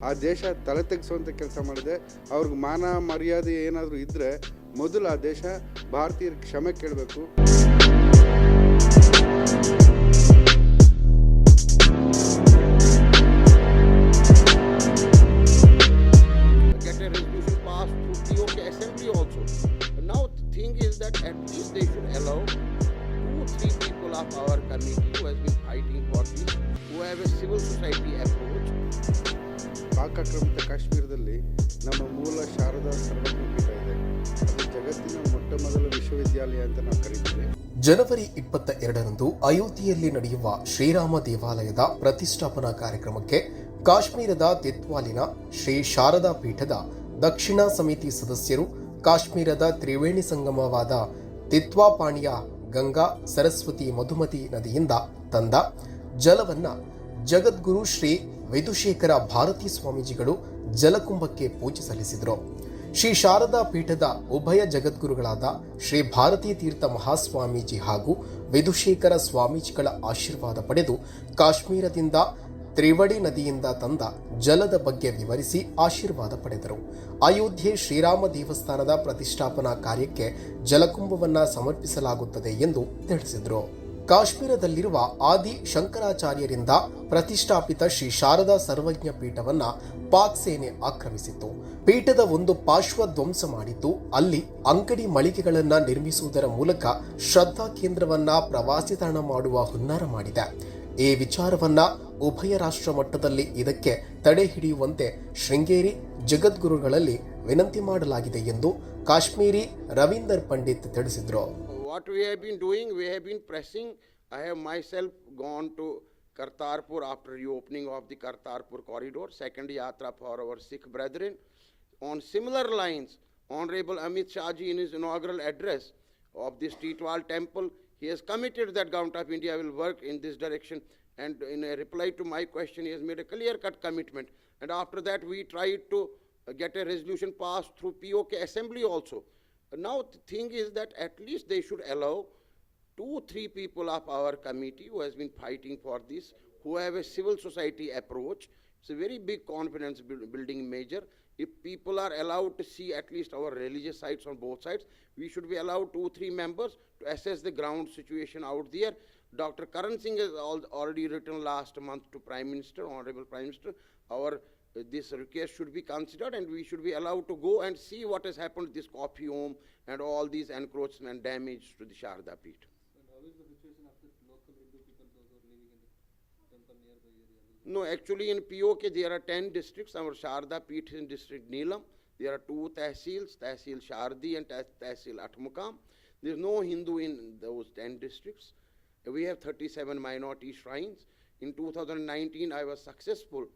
ಆ ದೇಶ ತಲೆ ತೆಗೆಸುವಂಥ ಕೆಲಸ ಮಾಡಿದೆ ಅವ್ರಿಗೆ ಮಾನ ಮರ್ಯಾದೆ ಏನಾದರೂ ಇದ್ದರೆ ಮೊದಲು ಆ ದೇಶ ಭಾರತೀಯರ ಕ್ಷಮೆ ಕೇಳಬೇಕು get a resolution passed through POK assembly also. But now the thing is that at least they should allow two, three people of our committee who has been fighting for this, who have a civil society approach. ಪಾಕಾಕ್ರಮಿತ ಕಾಶ್ಮೀರದಲ್ಲಿ ನಮ್ಮ ಮೂಲ ಶಾರದಾ ಸರ್ವಜ್ಞ ಪೀಠ ಇದೆ. ಅದು ಜಗತ್ತಿನ ಮೊಟ್ಟ ಮೊದಲ ವಿಶ್ವವಿದ್ಯಾಲಯ ಅಂತ ನಾವು ಕರೀತೇವೆ. ಜನವರಿ ಇಪ್ಪತ್ತ ಎರಡರಂದು ಅಯೋಧ್ಯೆಯಲ್ಲಿ ನಡೆಯುವ ಶ್ರೀರಾಮ ದೇವಾಲಯದ ಪ್ರತಿಷ್ಠಾಪನಾ ಕಾರ್ಯಕ್ರಮಕ್ಕೆ ಕಾಶ್ಮೀರದ ತೆತ್ವಾಲಿನ ಶ್ರೀ ಶಾರದಾ ಪೀಠದ ದಕ್ಷಿಣ ಸಮಿತಿ ಸದಸ್ಯರು, ಕಾಶ್ಮೀರದ ತ್ರಿವೇಣಿ ಸಂಗಮವಾದ ತಿತ್ವಾಪಾಣಿಯ ಗಂಗಾ, ಸರಸ್ವತಿ ಮಧುಮತಿ ನದಿಯಿಂದ ತಂದ ಜಲವನ್ನ ಜಗದ್ಗುರು ಶ್ರೀ ವಿಧುಶೇಖರ ಭಾರತೀ ಸ್ವಾಮೀಜಿಗಳು ಜಲಕುಂಭಕ್ಕೆ ಪೂಜೆ ಸಲ್ಲಿಸಿದರು. ಶ್ರೀ ಶಾರದಾ ಪೀಠದ ಉಭಯ ಜಗದ್ಗುರುಗಳಾದ ಶ್ರೀ ಭಾರತೀ ತೀರ್ಥ ಮಹಾಸ್ವಾಮೀಜಿ ಹಾಗೂ ವಿಧುಶೇಖರ ಸ್ವಾಮೀಜಿಗಳ ಆಶೀರ್ವಾದ ಪಡೆದು ಕಾಶ್ಮೀರದಿಂದ ತ್ರಿವಡಿ ನದಿಯಿಂದ ತಂದ ಜಲದ ಬಗ್ಗೆ ವಿವರಿಸಿ ಆಶೀರ್ವಾದ ಪಡೆದರು. ಅಯೋಧ್ಯೆ ಶ್ರೀರಾಮ ದೇವಸ್ಥಾನದ ಪ್ರತಿಷ್ಠಾಪನಾ ಕಾರ್ಯಕ್ಕೆ ಜಲಕುಂಭವನ್ನು ಸಮರ್ಪಿಸಲಾಗುತ್ತದೆ ಎಂದು ತಿಳಿಸಿದರು. ಕಾಶ್ಮೀರದಲ್ಲಿರುವ ಆದಿ ಶಂಕರಾಚಾರ್ಯರಿಂದ ಪ್ರತಿಷ್ಠಾಪಿತ ಶ್ರೀ ಶಾರದಾ ಸರ್ವಜ್ಞ ಪೀಠವನ್ನ ಪಾಕ್ ಸೇನೆ ಆಕ್ರಮಿಸಿತ್ತು. ಪೀಠದ ಒಂದು ಪಾರ್ಶ್ವ ಧ್ವಂಸ ಮಾಡಿದ್ದು, ಅಲ್ಲಿ ಅಂಗಡಿ ಮಳಿಗೆಗಳನ್ನ ನಿರ್ಮಿಸುವುದರ ಮೂಲಕ ಶ್ರದ್ಧಾ ಕೇಂದ್ರವನ್ನ ಪ್ರವಾಸಿ ತಾಣ ಮಾಡುವ ಹುನ್ನಾರ ಮಾಡಿದೆ. ಈ ವಿಚಾರವನ್ನ ಉಭಯ ರಾಷ್ಟ್ರ ಮಟ್ಟದಲ್ಲಿ ಇದಕ್ಕೆ ತಡೆ ಹಿಡಿಯುವಂತೆ ಶೃಂಗೇರಿ ಜಗದ್ಗುರುಗಳಲ್ಲಿ ವಿನಂತಿ ಮಾಡಲಾಗಿದೆ ಎಂದು ಕಾಶ್ಮೀರಿ ರವೀಂದರ್ ಪಂಡಿತ್ ತಿಳಿಸಿದರು. What we have been doing, we have been pressing. I have myself gone to Kartarpur after reopening of the Kartarpur corridor, second yatra for our Sikh brethren. On similar lines, Honorable Amit Shahji in his inaugural address of this Titwal temple, he has committed that Government of India will work in this direction. And in a reply to my question, he has made a clear-cut commitment. And after that, we tried to get a resolution passed through POK assembly also. Now, the thing is that at least they should allow two, three people of our committee who has been fighting for this, who have a civil society approach. It's a very big confidence buil- building measure. If people are allowed to see at least our religious sites on both sides, we should be allowed two, three members to assess the ground situation out there. Dr. Karan Singh has al- already written last month to Prime Minister, Honorable Prime Minister, our Uh, this request should be considered and we should be allowed to go and see what has happened to this coffee home and all these encroachment and damage to the Sharda Peeth. No, actually in POK there are 10 districts. Our Sharda Peeth is in district Neelam. There are two tehsils, Tehsil Shardi and Teh- Tehsil Atmukam. There is no Hindu in those 10 districts. We have 37 minority shrines. In 2019, I was successful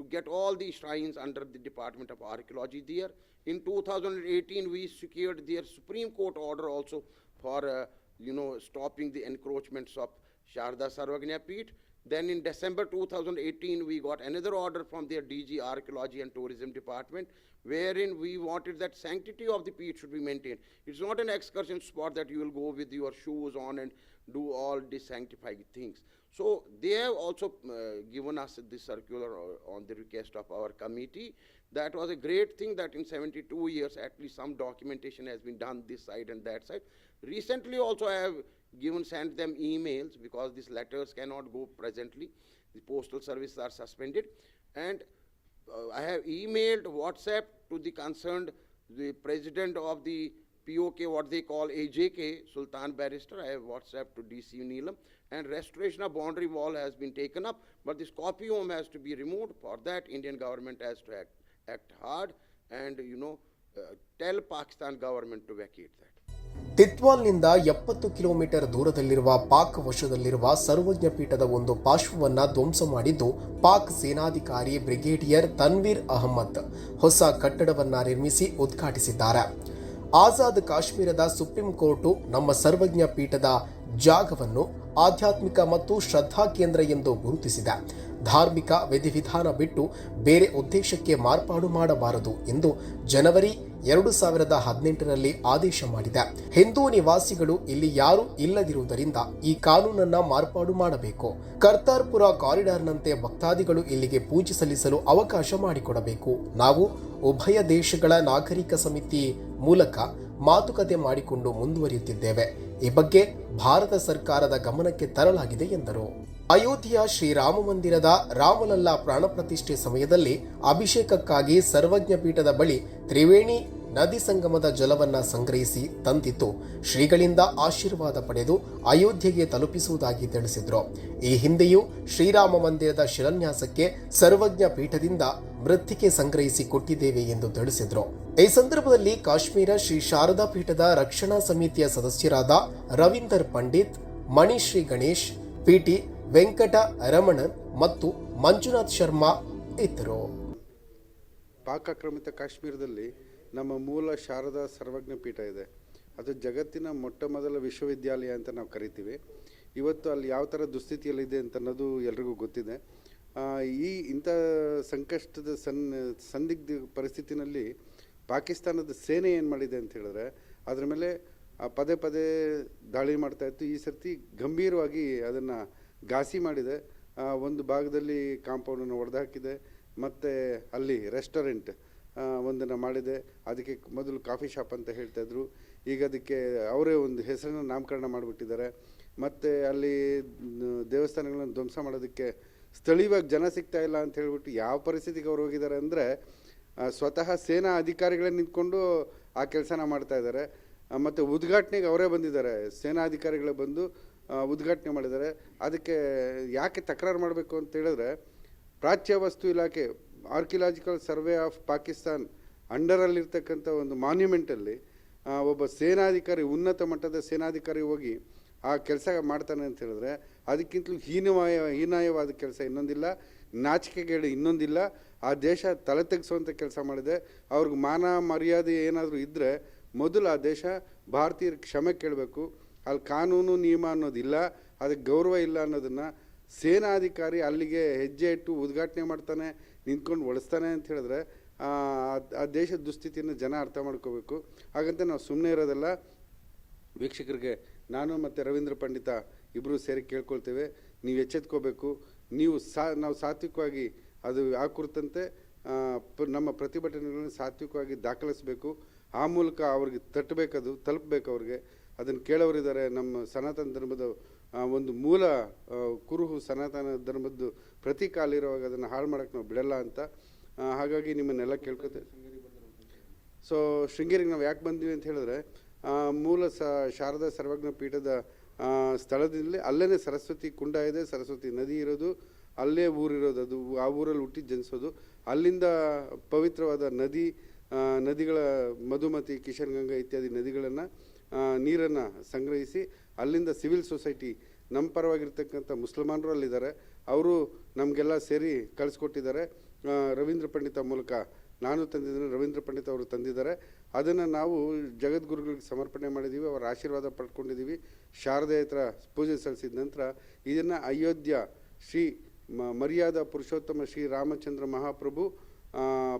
to get all these shrines under the Department of Archaeology there. In 2018, we secured their Supreme Court order also for, uh, you know, stopping the encroachments of Sharda Sarvagnya Peeth. Then in December 2018, we got another order from their DG Archaeology and Tourism Department, wherein we wanted that sanctity of the peat should be maintained. It's not an excursion spot that you will go with your shoes on and do all desanctified things. So they have also uh, given us this circular on the request of our committee. That was a great thing that in 72 years, at least some documentation has been done this side and that side. Recently also I have given, sent them emails because these letters cannot go presently. The postal services are suspended. And uh, I have emailed WhatsApp to the concerned, the president of the POK, what they call AJK, Sultan Barrister. I have WhatsApp to DC Neelam. And restoration of boundary wall has been taken up, but this copy home has to be removed. For that, Indian government has to act, act hard and, you know, uh, tell Pakistan government to vacate that. ತಿತ್ವಾಲ್ನಿಂದ ಎಪ್ಪತ್ತು kilometre ದೂರದಲ್ಲಿರುವ ಪಾಕ್ ವಶದಲ್ಲಿರುವ ಸರ್ವಜ್ಞ ಪೀಠದ ಒಂದು ಪಾರ್ಶ್ವವನ್ನು ಧ್ವಂಸ ಮಾಡಿದ್ದು ಪಾಕ್ ಸೇನಾಧಿಕಾರಿ brigadier Tanvir Ahmad ಹೊಸ ಕಟ್ಟಡವನ್ನು ನಿರ್ಮಿಸಿ ಉದ್ಘಾಟಿಸಿದ್ದಾರೆ ಆಜಾದ್ ಕಾಶ್ಮೀರದ ಸುಪ್ರೀಂ ಕೋರ್ಟು ನಮ್ಮ ಸರ್ವಜ್ಞ ಪೀಠದ ಜಾಗವನ್ನು ಆಧ್ಯಾತ್ಮಿಕ ಮತ್ತು ಶ್ರದ್ಧಾ ಕೇಂದ್ರ ಎಂದು ಗುರುತಿಸಿದೆ. ಧಾರ್ಮಿಕ ವಿಧಿವಿಧಾನ ಬಿಟ್ಟು ಬೇರೆ ಉದ್ದೇಶಕ್ಕೆ ಮಾರ್ಪಾಡು ಮಾಡಬಾರದು ಎಂದು ಜನವರಿ ಎರಡು ಸಾವಿರದ ಹದಿನೆಂಟರಲ್ಲಿ ಆದೇಶ ಮಾಡಿದೆ. ಹಿಂದೂ ನಿವಾಸಿಗಳು ಇಲ್ಲಿ ಯಾರೂ ಇಲ್ಲದಿರುವುದರಿಂದ ಈ ಕಾನೂನನ್ನ ಮಾರ್ಪಾಡು ಮಾಡಬೇಕು. ಕರ್ತಾರ್ಪುರ ಕಾರಿಡಾರ್ನಂತೆ ಭಕ್ತಾದಿಗಳು ಇಲ್ಲಿಗೆ ಪೂಜೆ ಸಲ್ಲಿಸಲು ಅವಕಾಶ ಮಾಡಿಕೊಡಬೇಕು. ನಾವು ಉಭಯ ದೇಶಗಳ ನಾಗರಿಕ ಸಮಿತಿ ಮೂಲಕ ಮಾತುಕತೆ ಮಾಡಿಕೊಂಡು ಮುಂದುವರಿಯುತ್ತಿದ್ದೇವೆ. ಈ ಬಗ್ಗೆ ಭಾರತ ಸರ್ಕಾರದ ಗಮನಕ್ಕೆ ತರಲಾಗಿದೆ ಎಂದರು. ಅಯೋಧ್ಯೆಯ ಶ್ರೀರಾಮ ಮಂದಿರದ ರಾಮಲಲ್ಲಾ ಪ್ರಾಣ ಪ್ರತಿಷ್ಠೆ ಸಮಯದಲ್ಲಿ ಅಭಿಷೇಕಕ್ಕಾಗಿ ಸರ್ವಜ್ಞ ಪೀಠದ ಬಳಿ ತ್ರಿವೇಣಿ ನದಿ ಸಂಗಮದ ಜಲವನ್ನ ಸಂಗ್ರಹಿಸಿ ತಂದಿತ್ತು. ಶ್ರೀಗಳಿಂದ ಆಶೀರ್ವಾದ ಪಡೆದು ಅಯೋಧ್ಯೆಗೆ ತಲುಪಿಸುವುದಾಗಿ ತಿಳಿಸಿದ್ರು. ಈ ಹಿಂದೆಯೂ ಶ್ರೀರಾಮ ಮಂದಿರದ ಶಿಲಾನ್ಯಾಸಕ್ಕೆ ಸರ್ವಜ್ಞ ಪೀಠದಿಂದ ಮೃತ್ತಿಕೆ ಸಂಗ್ರಹಿಸಿ ಕೊಟ್ಟಿದ್ದೇವೆ ಎಂದು ತಿಳಿಸಿದ್ರು. ಈ ಸಂದರ್ಭದಲ್ಲಿ ಕಾಶ್ಮೀರ ಶ್ರೀ ಶಾರದಾ ಪೀಠದ ರಕ್ಷಣಾ ಸಮಿತಿಯ ಸದಸ್ಯರಾದ ರವೀಂದರ್ ಪಂಡಿತ್ ಮಣಿಶ್ರೀ ಗಣೇಶ್ ಪಿಟಿ ವೆಂಕಟ ರಮಣನ್ ಮತ್ತು ಮಂಜುನಾಥ್ ಶರ್ಮಾ ಇದ್ದರು. ಪಾಕ್ ಆಕ್ರಮಿತ ಕಾಶ್ಮೀರದಲ್ಲಿ ನಮ್ಮ ಮೂಲ ಶಾರದಾ ಸರ್ವಜ್ಞ ಪೀಠ ಇದೆ. ಅದು ಜಗತ್ತಿನ ಮೊಟ್ಟ ಮೊದಲ ವಿಶ್ವವಿದ್ಯಾಲಯ ಅಂತ ನಾವು ಕರಿತೀವಿ. ಇವತ್ತು ಅಲ್ಲಿ ಯಾವ ಥರ ದುಸ್ಥಿತಿಯಲ್ಲಿದೆ ಅಂತ ಅನ್ನೋದು ಎಲ್ರಿಗೂ ಗೊತ್ತಿದೆ. ಈ ಇಂಥ ಸಂಕಷ್ಟದ ಸನ್, ಸಂದಿಗ್ಧ ಪರಿಸ್ಥಿತಿನಲ್ಲಿ ಪಾಕಿಸ್ತಾನದ ಸೇನೆ ಏನು ಮಾಡಿದೆ ಅಂತ ಹೇಳಿದ್ರೆ, ಅದರ ಮೇಲೆ ಪದೇ ಪದೇ ದಾಳಿ ಮಾಡ್ತಾ ಇತ್ತು. ಈ ಸರ್ತಿ ಗಂಭೀರವಾಗಿ ಅದನ್ನು ಘಾಸಿ ಮಾಡಿದೆ. ಒಂದು ಭಾಗದಲ್ಲಿ ಕಾಂಪೌಂಡನ್ನು ಒಡೆದಾಕಿದೆ ಮತ್ತು ಅಲ್ಲಿ ರೆಸ್ಟೋರೆಂಟ್ ಒಂದನ್ನು ಮಾಡಿದೆ. ಅದಕ್ಕೆ ಮೊದಲು ಕಾಫಿ ಶಾಪ್ ಅಂತ ಹೇಳ್ತಾ ಇದ್ರು. ಈಗ ಅದಕ್ಕೆ ಅವರೇ ಒಂದು ಹೆಸರನ್ನು ನಾಮಕರಣ ಮಾಡಿಬಿಟ್ಟಿದ್ದಾರೆ. ಮತ್ತು ಅಲ್ಲಿ ದೇವಸ್ಥಾನಗಳನ್ನು ಧ್ವಂಸ ಮಾಡೋದಕ್ಕೆ ಸ್ಥಳೀಯವಾಗಿ ಜನ ಸಿಗ್ತಾ ಇಲ್ಲ ಅಂತ ಹೇಳಿಬಿಟ್ಟು ಯಾವ ಪರಿಸ್ಥಿತಿಗೆ ಅವ್ರು ಹೋಗಿದ್ದಾರೆ ಅಂದರೆ ಸ್ವತಃ ಸೇನಾ ಅಧಿಕಾರಿಗಳೇ ನಿಂತ್ಕೊಂಡು ಆ ಕೆಲಸನ ಮಾಡ್ತಾ ಇದ್ದಾರೆ. ಮತ್ತು ಉದ್ಘಾಟನೆಗೆ ಅವರೇ ಬಂದಿದ್ದಾರೆ. ಸೇನಾ ಅಧಿಕಾರಿಗಳೇ ಬಂದು ಉದ್ಘಾಟನೆ ಮಾಡಿದ್ದಾರೆ. ಅದಕ್ಕೆ ಯಾಕೆ ತಕರಾರು ಮಾಡಬೇಕು ಅಂತ ಹೇಳಿದ್ರೆ, ಪ್ರಾಚ್ಯ ವಸ್ತು ಇಲಾಖೆ ಆರ್ಕಿಲಾಜಿಕಲ್ ಸರ್ವೆ ಆಫ್ ಪಾಕಿಸ್ತಾನ್ ಅಂಡರಲ್ಲಿರ್ತಕ್ಕಂಥ ಒಂದು ಮಾನ್ಯುಮೆಂಟಲ್ಲಿ ಒಬ್ಬ ಸೇನಾಧಿಕಾರಿ, ಉನ್ನತ ಮಟ್ಟದ ಸೇನಾಧಿಕಾರಿ ಹೋಗಿ ಆ ಕೆಲಸ ಮಾಡ್ತಾನೆ ಅಂತ ಹೇಳಿದ್ರೆ, ಅದಕ್ಕಿಂತಲೂ ಹೀನವಾಯ, ಹೀನಾಯವಾದ ಕೆಲಸ ಇನ್ನೊಂದಿಲ್ಲ, ನಾಚಿಕೆಗೇಡು ಇನ್ನೊಂದಿಲ್ಲ, ಆ ದೇಶ ತಲೆ ತೆಗೆಸುವಂಥ ಕೆಲಸ ಮಾಡಿದೆ. ಅವ್ರಿಗೆ ಮಾನ ಮರ್ಯಾದೆ ಏನಾದರೂ ಇದ್ದರೆ ಮೊದಲು ಆ ದೇಶ ಭಾರತೀಯರ ಕ್ಷಮೆ ಕೇಳಬೇಕು. ಅಲ್ಲಿ ಕಾನೂನು ನಿಯಮ ಅನ್ನೋದಿಲ್ಲ ಅದಕ್ಕೆ ಗೌರವ ಇಲ್ಲ ಅನ್ನೋದನ್ನು ಸೇನಾಧಿಕಾರಿ ಅಲ್ಲಿಗೆ ಹೆಜ್ಜೆ ಇಟ್ಟು ಉದ್ಘಾಟನೆ ಮಾಡ್ತಾನೆ ನಿಂತ್ಕೊಂಡು ಒಳಸ್ತಾನೆ ಅಂತ ಹೇಳಿದ್ರೆ ಆ, ದೇಶದ ದುಸ್ಥಿತಿಯನ್ನು ಜನ ಅರ್ಥ ಮಾಡ್ಕೋಬೇಕು. ಹಾಗಂತ ನಾವು ಸುಮ್ಮನೆ ಇರೋದಲ್ಲ. ವೀಕ್ಷಕರಿಗೆ ನಾನು ಮತ್ತು ರವೀಂದ್ರ ಪಂಡಿತ ಇಬ್ಬರು ಸೇರಿ ಕೇಳ್ಕೊಳ್ತೇವೆ. ನೀವು ಎಚ್ಚೆತ್ಕೋಬೇಕು. ನೀವು ಸಾ ನಾವು ಸಾತ್ವಿಕವಾಗಿ ಅದು ಆ ಕುರಿತಂತೆ ನಮ್ಮ ಪ್ರತಿಭಟನೆಗಳನ್ನು ಸಾತ್ವಿಕವಾಗಿ ದಾಖಲಿಸಬೇಕು. ಆ ಮೂಲಕ ಅವ್ರಿಗೆ ತಟ್ಟಬೇಕದು ತಲುಪಬೇಕು ಅವ್ರಿಗೆ. ಅದನ್ನು ಕೇಳೋರಿದ್ದಾರೆ. ನಮ್ಮ ಸನಾತನ ಧರ್ಮದ ಒಂದು ಮೂಲ ಕುರುಹು ಸನಾತನ ಧರ್ಮದ್ದು ಪ್ರತಿ ಕಾಲಿರುವಾಗ ಅದನ್ನು ಹಾಳು ಮಾಡೋಕ್ಕೆ ನಾವು ಬಿಡಲ್ಲ ಅಂತ. ಹಾಗಾಗಿ ನಿಮ್ಮನ್ನೆಲ್ಲ ಕೇಳ್ಕೊತೇವೆ. ಸೊ ಶೃಂಗೇರಿಗೆ ನಾವು ಯಾಕೆ ಬಂದ್ವಿ ಅಂತ ಹೇಳಿದ್ರೆ ಮೂಲ ಸ, ಶಾರದಾ ಸರ್ವಜ್ಞ ಪೀಠದ ಸ್ಥಳದಲ್ಲಿ ಅಲ್ಲೇ ಸರಸ್ವತಿ ಕುಂಡ ಇದೆ. ಸರಸ್ವತಿ ನದಿ ಇರೋದು, ಅಲ್ಲೇ ಊರಿರೋದು ಅದು. ಆ ಊರಲ್ಲಿ ಹುಟ್ಟಿ ಜನಿಸೋದು. ಅಲ್ಲಿಂದ ಪವಿತ್ರವಾದ ನದಿ ನದಿಗಳ ಮಧುಮತಿ, ಕಿಶನ್ ಗಂಗಾ ಇತ್ಯಾದಿ ನದಿಗಳನ್ನು ನೀರನ್ನು ಸಂಗ್ರಹಿಸಿ ಅಲ್ಲಿಂದ ಸಿವಿಲ್ ಸೊಸೈಟಿ ನಮ್ಮ ಪರವಾಗಿರ್ತಕ್ಕಂಥ ಮುಸಲ್ಮಾನರು ಅಲ್ಲಿದ್ದಾರೆ. ಅವರು ನಮಗೆಲ್ಲ ಸೇರಿ ಕಳಿಸ್ಕೊಟ್ಟಿದ್ದಾರೆ. ರವೀಂದ್ರ ಪಂಡಿತ ಮೂಲಕ ನಾನು ತಂದಿದ್ದೇನೆ ರವೀಂದ್ರ ಪಂಡಿತ ಅವರು ತಂದಿದ್ದಾರೆ. ಅದನ್ನು ನಾವು ಜಗದ್ಗುರುಗಳಿಗೆ ಸಮರ್ಪಣೆ ಮಾಡಿದ್ದೀವಿ ಅವರ ಆಶೀರ್ವಾದ ಪಡ್ಕೊಂಡಿದ್ದೀವಿ ಶಾರದೆ ಹತ್ರ ಪೂಜೆ ಸಲ್ಲಿಸಿದ ನಂತರ ಇದನ್ನು ಅಯೋಧ್ಯ ಶ್ರೀ ಮರ್ಯಾದ ಪುರುಷೋತ್ತಮ ಶ್ರೀ ರಾಮಚಂದ್ರ ಮಹಾಪ್ರಭು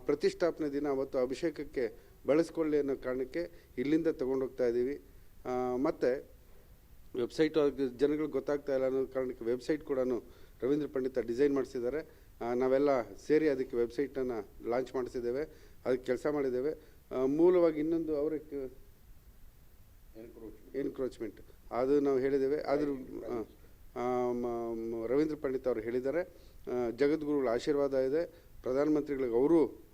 ಪ್ರತಿಷ್ಠಾಪನೆ ದಿನ ಅವತ್ತು ಅಭಿಷೇಕಕ್ಕೆ ಬಳಸ್ಕೊಳ್ಳಿ ಅನ್ನೋ ಕಾರಣಕ್ಕೆ ಇಲ್ಲಿಂದ ತಗೊಂಡೋಗ್ತಾ ಇದ್ದೀವಿ ಮತ್ತು ವೆಬ್ಸೈಟ್ ಜನಗಳಿಗೆ ಗೊತ್ತಾಗ್ತಾ ಇಲ್ಲ ಅನ್ನೋ ಕಾರಣಕ್ಕೆ ವೆಬ್ಸೈಟ್ ಕೂಡ ರವೀಂದ್ರ ಪಂಡಿತ ಡಿಸೈನ್ ಮಾಡಿಸಿದ್ದಾರೆ. ನಾವೆಲ್ಲ ಸೇರಿ ಅದಕ್ಕೆ ವೆಬ್ಸೈಟನ್ನು ಲಾಂಚ್ ಮಾಡಿಸಿದ್ದೇವೆ. ಅದಕ್ಕೆ ಕೆಲಸ ಮಾಡಿದ್ದೇವೆ. ಮೂಲವಾಗಿ ಇನ್ನೊಂದು ಅವರ ಎನ್ಕ್ರೋಚ್ಮೆಂಟ್ ಅದು ನಾವು ಹೇಳಿದ್ದೇವೆ. ಅದ್ರ ಆ, ಆ, ಮ- ಮ- ರವೀಂದ್ರ ಪಂಡಿತ್ ಅವರು ಹೇಳಿದ್ದಾರೆ. ಜಗದ್ಗುರುಗಳ ಆಶೀರ್ವಾದ ಇದೆ. ಪ್ರಧಾನಮಂತ್ರಿಗಳಿಗೆ ಅವರು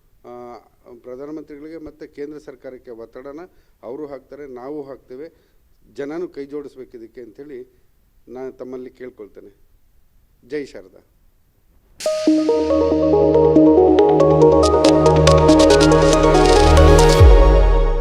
ಪ್ರಧಾನಮಂತ್ರಿಗಳಿಗೆ ಮತ್ತು ಕೇಂದ್ರ ಸರ್ಕಾರಕ್ಕೆ ಒತ್ತಡನ ಅವರು ಹಾಕ್ತಾರೆ, ನಾವು ಹಾಕ್ತೇವೆ. ಜನನೂ ಕೈ ಜೋಡಿಸ್ಬೇಕು ಇದಕ್ಕೆ ಅಂಥೇಳಿ ನಾನು ತಮ್ಮಲ್ಲಿ ಕೇಳ್ಕೊಳ್ತೇನೆ. ಜೈ ಶಾರದಾ.